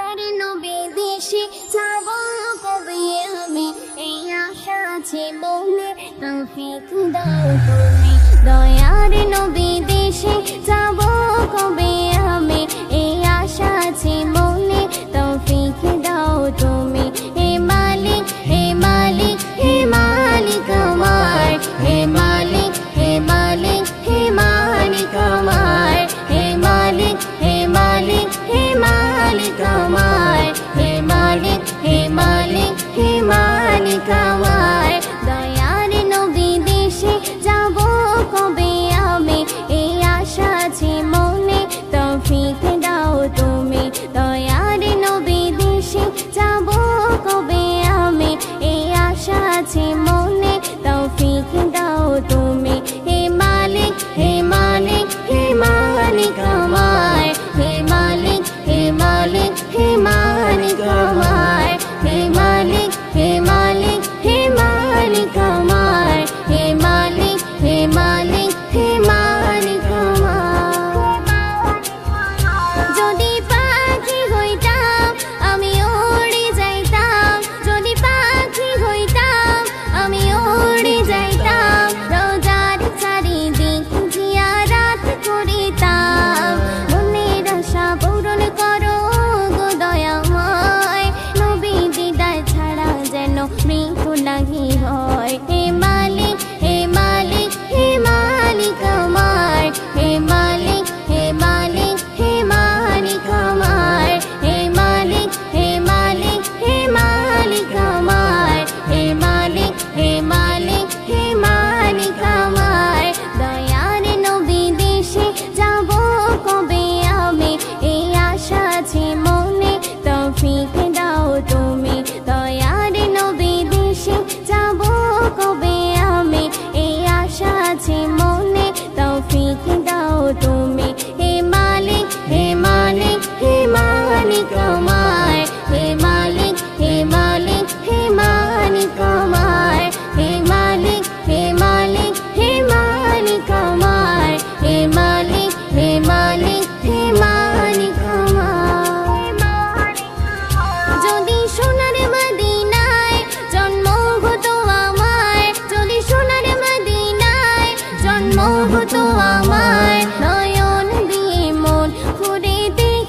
আর নবী দেশে কবে আমি। এই আশা আছে বলে তৌফিক দাও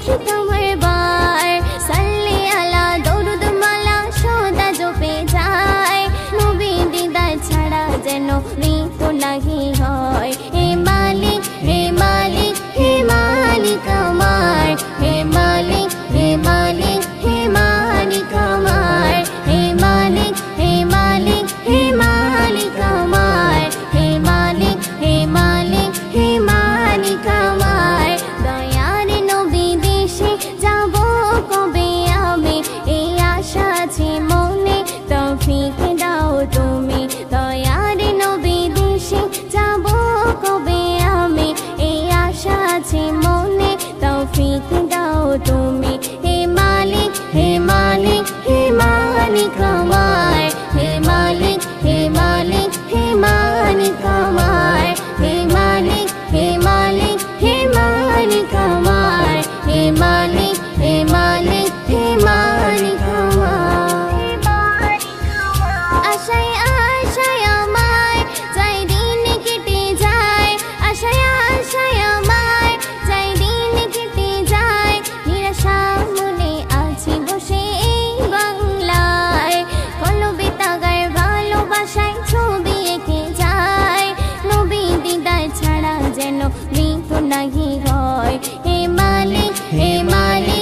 Keep on যেন মৃত্যু নাহি হয়। হে মালিক হে মালিক